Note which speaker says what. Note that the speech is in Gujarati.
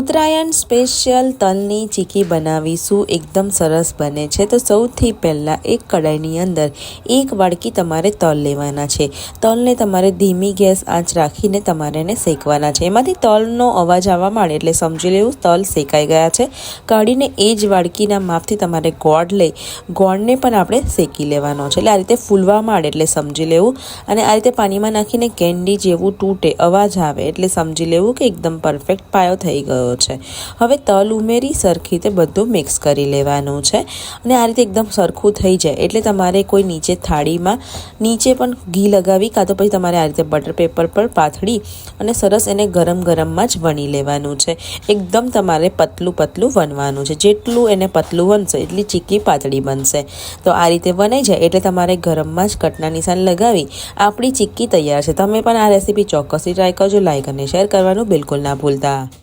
Speaker 1: ઉત્તરાયણ સ્પેશિયલ તલની ચીકી બનાવીશું. એકદમ સરસ બને છે. તો સૌથી પહેલાં એક કડાઈની અંદર એક વાડકી તમારે તલ લેવાના છે. તલને તમારે ધીમી ગેસ આંચ રાખીને તમારે એને શેકવાના છે. એમાંથી તલનો અવાજ આવવા માંડે એટલે સમજી લેવું, તલ શેકાઈ ગયા છે. કાઢીને એ જ વાડકીના માપથી તમારે ગોળ લઈ, ગોળને પણ આપણે શેકી લેવાનો છે. એટલે આ રીતે ફૂલવા માંડે એટલે સમજી લેવું. અને આ રીતે પાણીમાં નાખીને કેન્ડી જેવું તૂટે, અવાજ આવે એટલે સમજી લેવું કે એકદમ પરફેક્ટ પાયો થઈ ગયો છે. હવે તલ ઉમેરી સરખી રીતે બધું મિક્સ કરી લેવાનું છે. અને આ રીતે એકદમ સરખું થઈ જાય. એટલે તમારે કોઈ નીચે થાળીમાં નીચે પણ ઘી લગાવી કાં તો પછી તમારે આ રીતે બટર પેપર પર પાથળી અને સરસ એને ગરમ ગરમમાં જ વણી લેવાનું છે. એકદમ તમારે પતલું પતલું વણવાનું છે. જેટલું એને પતલું વનશે એટલી ચીકી પાતળી બનશે. તો આ રીતે વનાઈ જાય. એટલે તમારે ગરમમાં જ કટના નિશાન લગાવી આપણી ચીક્કી તૈયાર છે. તમે પણ આ રેસીપી ચોક્કસથી ટ્રાય કરજો. લાઈક અને શેર કરવાનું બિલકુલ ના ભૂલતા.